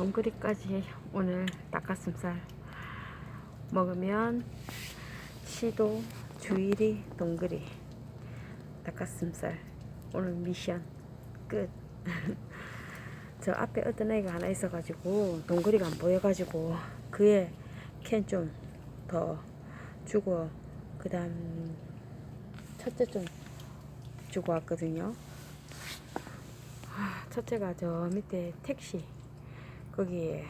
동그리까지 오늘 닭가슴살 먹으면 시도 주일이 동그리 닭가슴살 오늘 미션 끝. 저 앞에 어떤 애가 하나 있어가지고 동그리가 안 보여가지고 그의 캔좀 더 주고 그다음 첫째 좀 주고 왔거든요. 아, 첫째가 저 밑에 택시 거기에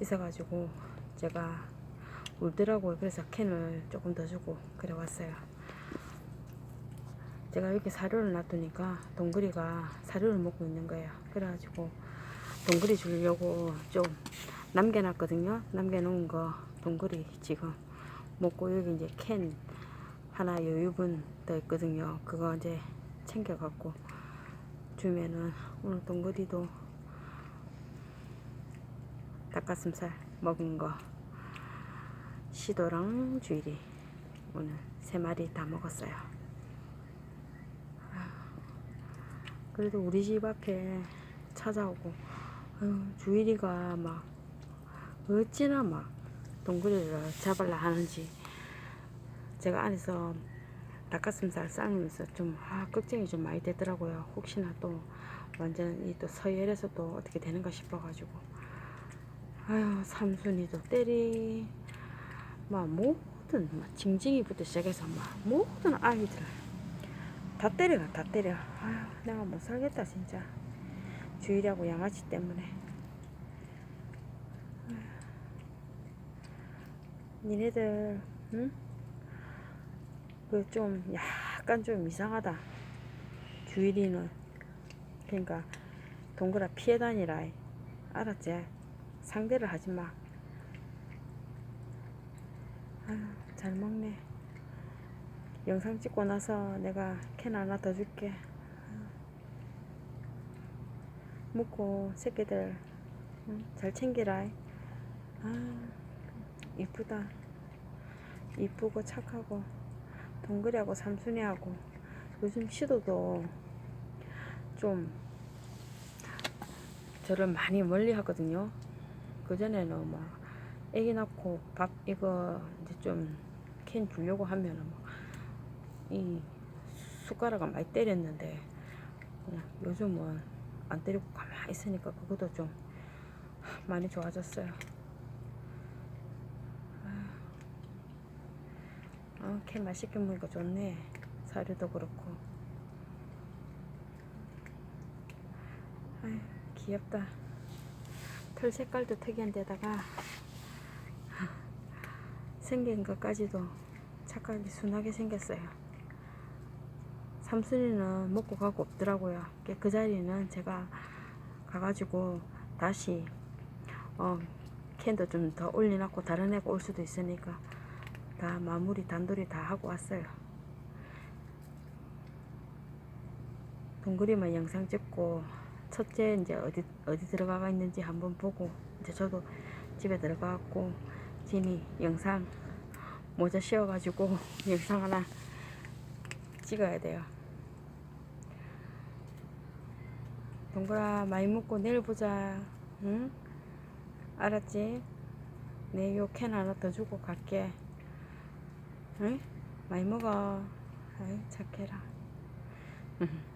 있어가지고 제가 울더라고요. 그래서 캔을 조금 더 주고 그래 왔어요. 제가 이렇게 사료를 놔두니까 동그리가 사료를 먹고 있는 거예요. 그래가지고 동그리 주려고 좀 남겨놨거든요. 남겨놓은 거 동그리 지금 먹고 여기 이제 캔 하나 여유분 더 있거든요. 그거 이제 챙겨갖고 주면은 오늘 동그리도 닭가슴살 먹은 거 시도랑 주일이 오늘 세 마리 다 먹었어요. 그래도 우리 집 앞에 찾아오고 주일이가 막 어찌나 막 동그리를 잡으려 하는지 제가 안에서 닭가슴살 삶으면서 좀 아, 걱정이 좀 많이 되더라고요. 혹시나 또 완전 이또 서열에서 또 어떻게 되는가 싶어가지고 아유 삼순이도 때리. 막 모든 막 징징이부터 시작해서 막 모든 아이들 다 때려가 다 때려. 아유 내가 못 살겠다 진짜. 주일하고 양아치 때문에. 아휴. 니네들 응? 그 좀 약간 좀 이상하다. 주일이는. 그러니까 동그라 피해 다니라. 알았지? 상대를 하지 마. 아유, 잘 먹네. 영상 찍고 나서 내가 캔 하나 더 줄게. 먹고 새끼들 응? 잘 챙기라. 아, 이쁘다. 이쁘고 착하고 동그리하고 삼순이하고 요즘 시도도 좀 저를 많이 멀리 하거든요. 그전에는 막 애기 낳고 밥 이거 이제 좀 캔 주려고 하면은 막이 숟가락을 많이 때렸는데 요즘은 안 때리고 가만히 있으니까 그것도 좀 많이 좋아졌어요. 아, 캔 맛있게 먹으니까 좋네. 사료도 그렇고. 아유, 귀엽다. 털 색깔도 특이한 데다가 생긴 것까지도 착하게 순하게 생겼어요. 삼순이는 먹고 가고 없더라고요. 그- 그 자리는 제가 가가지고 다시 어, 캔도 좀 더 올려놨고 다른 애가 올 수도 있으니까 다 마무리 단돌이 다 하고 왔어요. 동그리만 영상 찍고 첫째 이제 어디 어디 들어가 있는지 한번 보고 이제 저도 집에 들어가고 진이 영상 모자 씌워가지고 영상 하나 찍어야 돼요. 동그라 많이 먹고 내일 보자. 응? 알았지? 내 요 캔 하나 더 주고 갈게. 응? 많이 먹어. 아이 착해라.